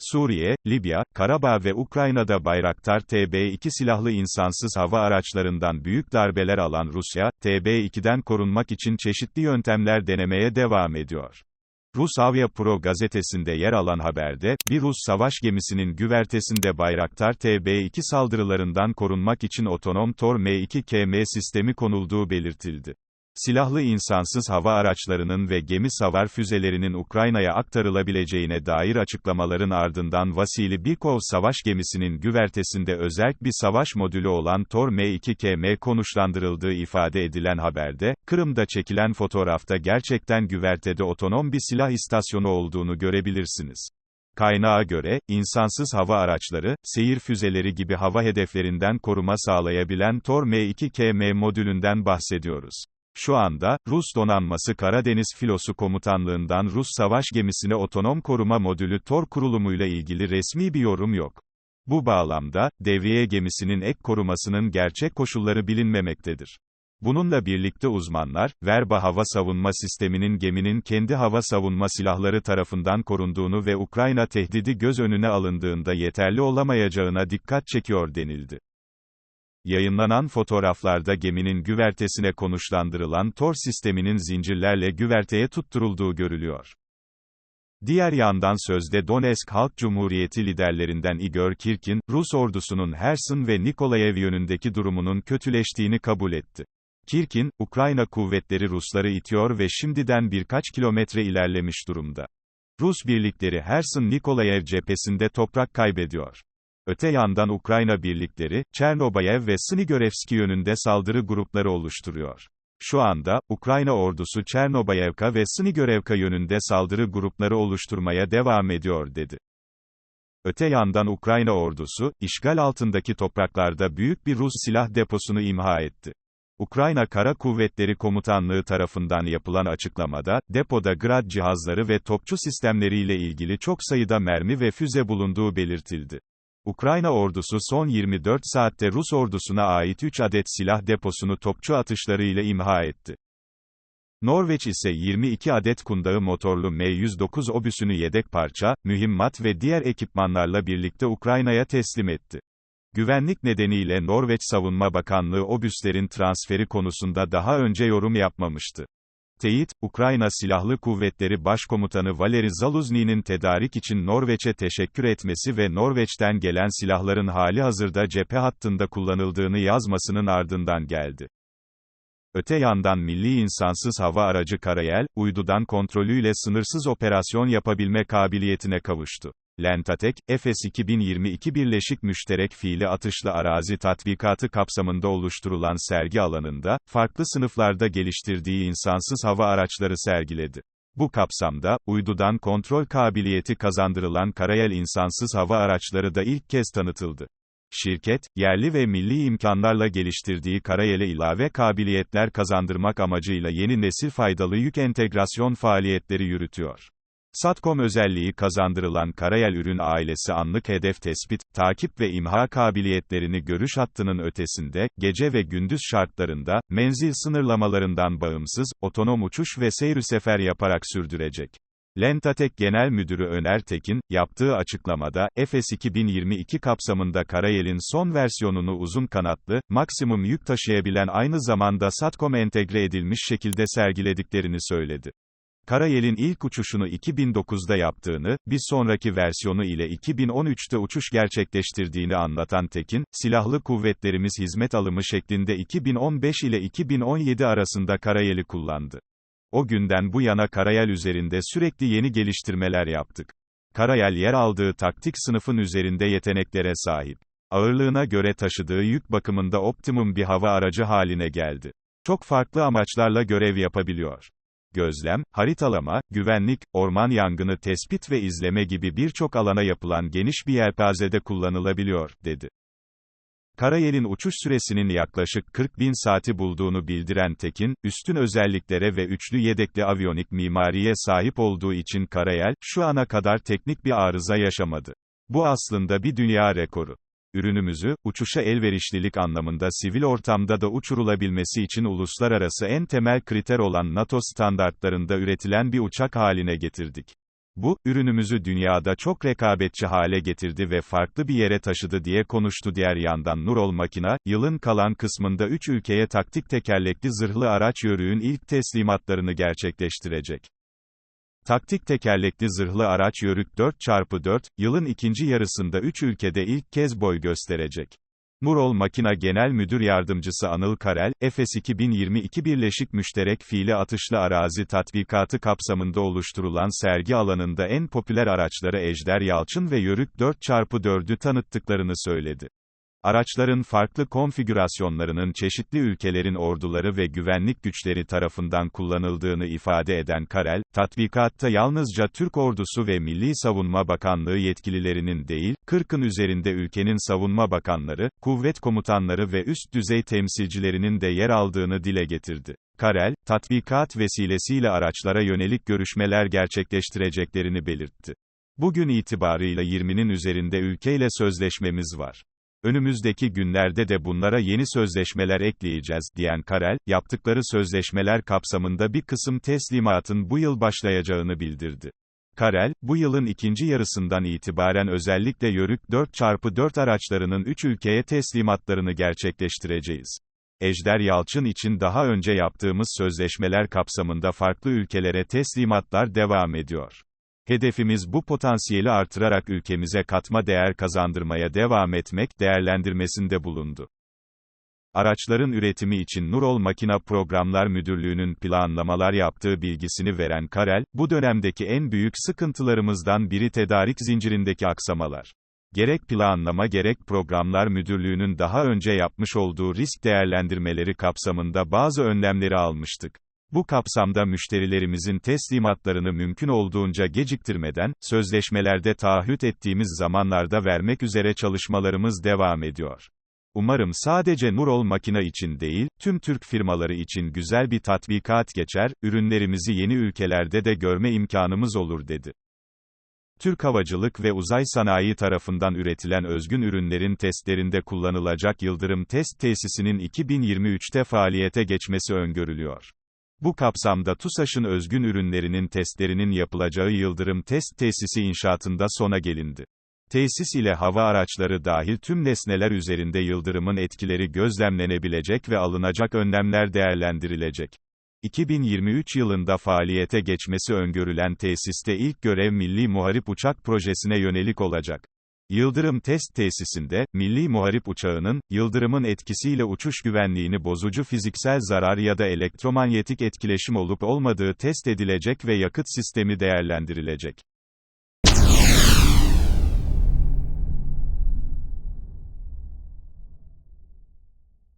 Suriye, Libya, Karabağ ve Ukrayna'da Bayraktar TB2 silahlı insansız hava araçlarından büyük darbeler alan Rusya, TB2'den korunmak için çeşitli yöntemler denemeye devam ediyor. Rus Avia Pro gazetesinde yer alan haberde, bir Rus savaş gemisinin güvertesinde Bayraktar TB2 saldırılarından korunmak için otonom Tor M2KM sistemi konulduğu belirtildi. Silahlı insansız hava araçlarının ve gemi savar füzelerinin Ukrayna'ya aktarılabileceğine dair açıklamaların ardından Vasili Bikov savaş gemisinin güvertesinde özel bir savaş modülü olan Tor M2KM konuşlandırıldığı ifade edilen haberde, Kırım'da çekilen fotoğrafta gerçekten güvertede otonom bir silah istasyonu olduğunu görebilirsiniz. Kaynağa göre, insansız hava araçları, seyir füzeleri gibi hava hedeflerinden koruma sağlayabilen Tor M2KM modülünden bahsediyoruz. Şu anda, Rus donanması Karadeniz Filosu Komutanlığından Rus savaş gemisine otonom koruma modülü TOR kurulumuyla ilgili resmi bir yorum yok. Bu bağlamda, devriye gemisinin ek korumasının gerçek koşulları bilinmemektedir. Bununla birlikte uzmanlar, Verba hava savunma sisteminin geminin kendi hava savunma silahları tarafından korunduğunu ve Ukrayna tehdidi göz önüne alındığında yeterli olamayacağına dikkat çekiyor denildi. Yayınlanan fotoğraflarda geminin güvertesine konuşlandırılan TOR sisteminin zincirlerle güverteye tutturulduğu görülüyor. Diğer yandan sözde Donetsk Halk Cumhuriyeti liderlerinden Igor Kirkin, Rus ordusunun Herson ve Nikolaev yönündeki durumunun kötüleştiğini kabul etti. Kirkin, Ukrayna kuvvetleri Rusları itiyor ve şimdiden birkaç kilometre ilerlemiş durumda. Rus birlikleri Herson-Nikolaev cephesinde toprak kaybediyor. Öte yandan Ukrayna birlikleri, Çernobayev ve Snigorevski yönünde saldırı grupları oluşturuyor. Şu anda, Ukrayna ordusu Çernobayevka ve Snigorevka yönünde saldırı grupları oluşturmaya devam ediyor dedi. Öte yandan Ukrayna ordusu, işgal altındaki topraklarda büyük bir Rus silah deposunu imha etti. Ukrayna Kara Kuvvetleri Komutanlığı tarafından yapılan açıklamada, depoda Grad cihazları ve topçu sistemleriyle ilgili çok sayıda mermi ve füze bulunduğu belirtildi. Ukrayna ordusu son 24 saatte Rus ordusuna ait 3 adet silah deposunu topçu atışlarıyla imha etti. Norveç ise 22 adet kundağı motorlu M-109 obüsünü yedek parça, mühimmat ve diğer ekipmanlarla birlikte Ukrayna'ya teslim etti. Güvenlik nedeniyle Norveç Savunma Bakanlığı obüslerin transferi konusunda daha önce yorum yapmamıştı. Teyit, Ukrayna Silahlı Kuvvetleri Başkomutanı Valeri Zaluzny'nin tedarik için Norveç'e teşekkür etmesi ve Norveç'ten gelen silahların hali hazırda cephe hattında kullanıldığını yazmasının ardından geldi. Öte yandan milli insansız hava aracı Karayel, uydudan kontrolüyle sınırsız operasyon yapabilme kabiliyetine kavuştu. Lentatek, Efes 2022 Birleşik Müşterek Fiili Atışlı Arazi Tatbikatı kapsamında oluşturulan sergi alanında, farklı sınıflarda geliştirdiği insansız hava araçları sergiledi. Bu kapsamda, uydudan kontrol kabiliyeti kazandırılan Karayel insansız hava araçları da ilk kez tanıtıldı. Şirket, yerli ve milli imkanlarla geliştirdiği Karayel'e ilave kabiliyetler kazandırmak amacıyla yeni nesil faydalı yük entegrasyon faaliyetleri yürütüyor. Satcom özelliği kazandırılan Karayel ürün ailesi anlık hedef tespit, takip ve imha kabiliyetlerini görüş hattının ötesinde, gece ve gündüz şartlarında, menzil sınırlamalarından bağımsız, otonom uçuş ve seyri sefer yaparak sürdürecek. Lentatek Genel Müdürü Öner Tekin, yaptığı açıklamada, Efes 2022 kapsamında Karayel'in son versiyonunu uzun kanatlı, maksimum yük taşıyabilen aynı zamanda Satcom entegre edilmiş şekilde sergilediklerini söyledi. Karayel'in ilk uçuşunu 2009'da yaptığını, bir sonraki versiyonu ile 2013'te uçuş gerçekleştirdiğini anlatan Tekin, silahlı kuvvetlerimiz hizmet alımı şeklinde 2015 ile 2017 arasında Karayel'i kullandı. O günden bu yana Karayel üzerinde sürekli yeni geliştirmeler yaptık. Karayel yer aldığı taktik sınıfın üzerinde yeteneklere sahip. Ağırlığına göre taşıdığı yük bakımında optimum bir hava aracı haline geldi. Çok farklı amaçlarla görev yapabiliyor gözlem, haritalama, güvenlik, orman yangını tespit ve izleme gibi birçok alana yapılan geniş bir yelpazede kullanılabiliyor, dedi. Karayel'in uçuş süresinin yaklaşık 40 bin saati bulduğunu bildiren Tekin, üstün özelliklere ve üçlü yedekli aviyonik mimariye sahip olduğu için Karayel, şu ana kadar teknik bir arıza yaşamadı. Bu aslında bir dünya rekoru. Ürünümüzü, uçuşa elverişlilik anlamında sivil ortamda da uçurulabilmesi için uluslararası en temel kriter olan NATO standartlarında üretilen bir uçak haline getirdik. Bu, ürünümüzü dünyada çok rekabetçi hale getirdi ve farklı bir yere taşıdı diye konuştu diğer yandan Nurol Makina, yılın kalan kısmında 3 ülkeye taktik tekerlekli zırhlı araç yörüğün ilk teslimatlarını gerçekleştirecek. Taktik tekerlekli zırhlı araç Yörük 4x4, yılın ikinci yarısında 3 ülkede ilk kez boy gösterecek. Nurol Makina Genel Müdür Yardımcısı Anıl Karel, Efes 2022 Birleşik Müşterek Fiili Atışlı Arazi Tatbikatı kapsamında oluşturulan sergi alanında en popüler araçları Ejder Yalçın ve Yörük 4x4'ü tanıttıklarını söyledi. Araçların farklı konfigürasyonlarının çeşitli ülkelerin orduları ve güvenlik güçleri tarafından kullanıldığını ifade eden Karel, tatbikatta yalnızca Türk ordusu ve Milli Savunma Bakanlığı yetkililerinin değil, 40'ın üzerinde ülkenin savunma bakanları, kuvvet komutanları ve üst düzey temsilcilerinin de yer aldığını dile getirdi. Karel, tatbikat vesilesiyle araçlara yönelik görüşmeler gerçekleştireceklerini belirtti. Bugün itibarıyla 20'nin üzerinde ülkeyle sözleşmemiz var. Önümüzdeki günlerde de bunlara yeni sözleşmeler ekleyeceğiz, diyen Karel, yaptıkları sözleşmeler kapsamında bir kısım teslimatın bu yıl başlayacağını bildirdi. Karel, bu yılın ikinci yarısından itibaren özellikle Yörük 4x4 araçlarının 3 ülkeye teslimatlarını gerçekleştireceğiz. Ejder Yalçın için daha önce yaptığımız sözleşmeler kapsamında farklı ülkelere teslimatlar devam ediyor. Hedefimiz bu potansiyeli artırarak ülkemize katma değer kazandırmaya devam etmek değerlendirmesinde bulundu. Araçların üretimi için Nurol Makina Programlar Müdürlüğü'nün planlamalar yaptığı bilgisini veren Karel, bu dönemdeki en büyük sıkıntılarımızdan biri tedarik zincirindeki aksamalar. Gerek planlama gerek programlar müdürlüğünün daha önce yapmış olduğu risk değerlendirmeleri kapsamında bazı önlemleri almıştık. Bu kapsamda müşterilerimizin teslimatlarını mümkün olduğunca geciktirmeden, sözleşmelerde taahhüt ettiğimiz zamanlarda vermek üzere çalışmalarımız devam ediyor. Umarım sadece Nurol Makina için değil, tüm Türk firmaları için güzel bir tatbikat geçer, ürünlerimizi yeni ülkelerde de görme imkanımız olur dedi. Türk Havacılık ve Uzay Sanayi tarafından üretilen özgün ürünlerin testlerinde kullanılacak Yıldırım Test Tesisinin 2023'te faaliyete geçmesi öngörülüyor. Bu kapsamda TUSAŞ'ın özgün ürünlerinin testlerinin yapılacağı Yıldırım Test Tesisi inşaatında sona gelindi. Tesis ile hava araçları dahil tüm nesneler üzerinde yıldırımın etkileri gözlemlenebilecek ve alınacak önlemler değerlendirilecek. 2023 yılında faaliyete geçmesi öngörülen tesiste ilk görev Milli Muharip Uçak Projesi'ne yönelik olacak. Yıldırım test tesisinde, milli muharip uçağının, yıldırımın etkisiyle uçuş güvenliğini bozucu fiziksel zarar ya da elektromanyetik etkileşim olup olmadığı test edilecek ve yakıt sistemi değerlendirilecek.